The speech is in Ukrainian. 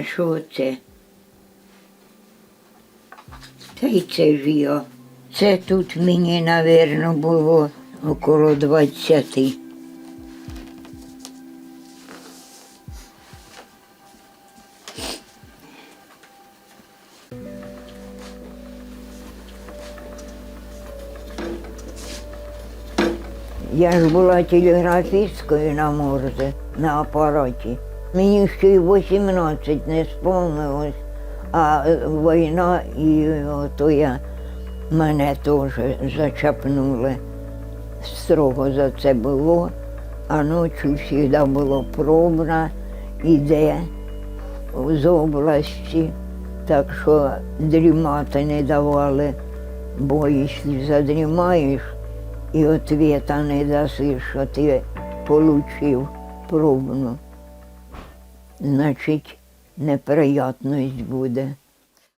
А що це? Та й це ж я. Це тут мені, напевно, було около двадцяти. Я ж була телеграфісткою на морзе на апараті. Мені ще й 18 не сповнилось, а е, війна і ото я мене теж зачапнули. Строго за це було, а ночі завжди було пробно, іде з області, так що дрімати не давали, бо якщо задрімаєш, і ответа не даси, що ти отримав пробну. Значить, неприятність буде.